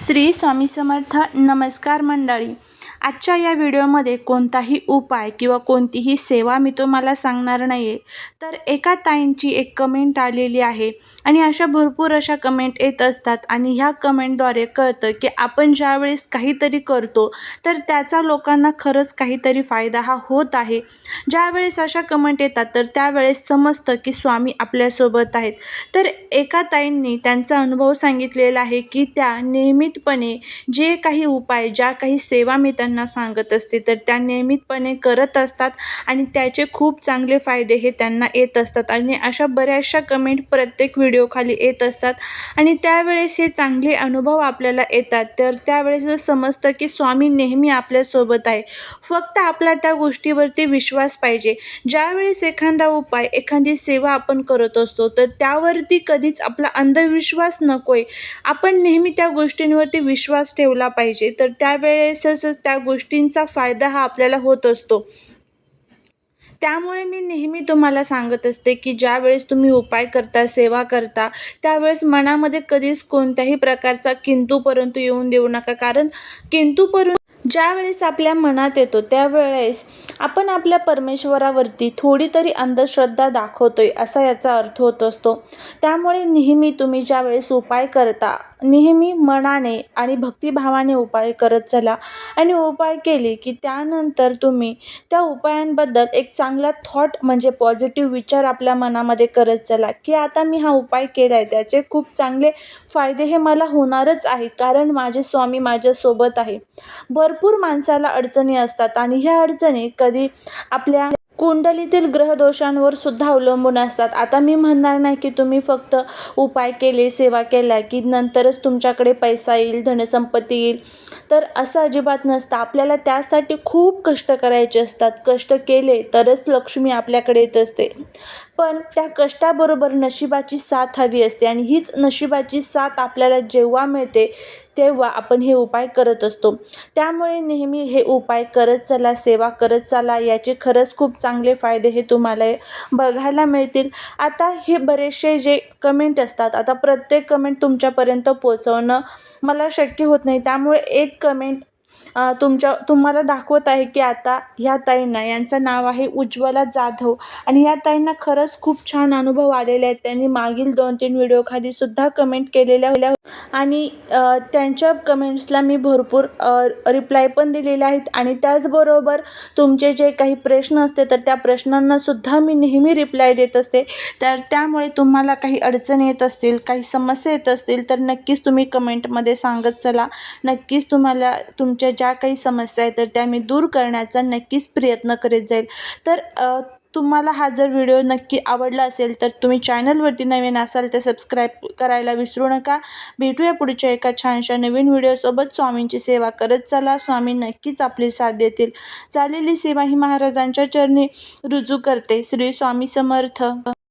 श्री स्वामी समर्थ नमस्कार मंडळी. आजच्या या व्हिडिओमध्ये कोणताही उपाय किंवा कोणतीही सेवा मी तुम्हाला सांगणार नाही आहे तर एका ताईंची एक कमेंट आलेली आहे आणि अशा भरपूर अशा कमेंट येत असतात आणि ह्या कमेंटद्वारे कळतं की आपण ज्यावेळेस काहीतरी करतो तर त्याचा लोकांना खरंच काहीतरी फायदा हा होत आहे. ज्यावेळेस अशा कमेंट येतात तर त्यावेळेस समजतं की स्वामी आपल्यासोबत आहेत. तर एका ताईंनी त्यांचा अनुभव सांगितलेला आहे की त्या नेहमी नियमितपणे जे काही उपाय ज्या काही सेवा मी त्यांना सांगत असते तर त्या नियमितपणे करत असतात आणि त्याचे खूप चांगले फायदे हे त्यांना येत असतात. आणि अशा बऱ्याचशा कमेंट प्रत्येक व्हिडिओखाली येत असतात. आणि त्यावेळेस हे चांगले अनुभव आपल्याला येतात. तर त्यावेळेस जर समजतं की स्वामी नेहमी आपल्यासोबत आहे फक्त आपला त्या गोष्टीवरती विश्वास पाहिजे. ज्यावेळेस एखादा उपाय एखादी सेवा आपण करत असतो तर त्यावरती कधीच आपला अंधविश्वास नको आहे आपण नेहमी त्या गोष्टींवरती विश्वास ठेवला पाहिजे. तर त्यावेळेसच त्या गोष्टींचा फायदा हा आपल्याला होत असतो. त्यामुळे मी नेहमी तुम्हाला सांगत असते की ज्यावेळेस तुम्ही उपाय करता सेवा करता त्यावेळेस मनामध्ये कधीच कोणत्याही प्रकारचा किंतू परंतु येऊन देऊ नका. कारण किंतू परंतु ज्यावेळेस आपल्या मनात येतो त्यावेळेस आपण आपल्या परमेश्वरावरती थोडी तरी अंधश्रद्धा दाखवतोय असा याचा अर्थ होत असतो. त्यामुळे नेहमी तुम्ही ज्यावेळेस उपाय करता नेहमी मनाने आणि भक्तिभावाने उपाय करत चला. आणि उपाय केले की त्यानंतर तुम्ही त्या उपायांबद्दल एक चांगला थॉट म्हणजे पॉझिटिव्ह विचार आपल्या मनामध्ये करत चला की आता मी हा उपाय केला आहे त्याचे खूप चांगले फायदे हे मला होणारच आहेत कारण माझे स्वामी माझ्यासोबत आहे. भरपूर माणसाला अडचणी असतात आणि ह्या अडचणी कधी आपल्या कुंडलीतील ग्रहदोषांवर सुद्धा अवलंबून असतात. आता मी म्हणणार नाही की तुम्ही फक्त उपाय केले सेवा केल्या की नंतरच तुमच्याकडे पैसा येईल धनसंपत्ती येईल. तर असं अजिबात नसतं. आपल्याला त्यासाठी खूप कष्ट करायचे असतात. कष्ट केले तरच लक्ष्मी आपल्याकडे येत असते. पण त्या कष्टाबरोबर नशिबाची साथ हवी असते आणि हीच नशिबाची साथ आपल्याला जेव्हा मिळते तेव्हा आपण हे उपाय करत असतो. त्यामुळे नेहमी हे उपाय करत चला सेवा करत चला याचे खरंच खूप चांगले फायदे हे तुम्हाला बघायला मिळतील. आता हे बरेचसे जे कमेंट असतात आता प्रत्येक कमेंट तुमच्यापर्यंत पोचवणं मला शक्य होत नाही. त्यामुळे एक कमेंट तुमच्या तुम्हाला दाखवत आहे की आता ह्या ताईंना यांचं नाव आहे उज्ज्वला जाधव. आणि ह्या ताईंना खरंच खूप छान अनुभव आलेले आहेत. त्यांनी मागील दोन तीन व्हिडिओखाली सुद्धा कमेंट केलेल्या होत्या. आणि त्यांच्या कमेंट्सला मी भरपूर रिप्लाय पण दिलेले आहेत. आणि त्याचबरोबर तुमचे जे काही प्रश्न असते तर त्या प्रश्नांनासुद्धा मी नेहमी रिप्लाय देत असते. तर त्यामुळे तुम्हाला काही अडचणी येत असतील काही समस्या येत असतील तर नक्कीच तुम्ही कमेंटमध्ये सांगत चला. नक्कीच तुम्हाला तुम तुमच्या ज्या काही समस्या आहेत तर त्या मी दूर करण्याचा नक्कीच प्रयत्न करीत जाईल. तर तुम्हाला हा जर व्हिडिओ नक्की आवडला असेल तर तुम्ही चॅनलवरती नवीन असाल तर सबस्क्राईब करायला विसरू नका. भेटूया पुढच्या एका छानशा नवीन व्हिडिओसोबत स्वामींची सेवा करत चला. स्वामी नक्कीच आपली साथ देतील. चालेली सेवा ही महाराजांच्या चरणी रुजू करते. श्री स्वामी समर्थ.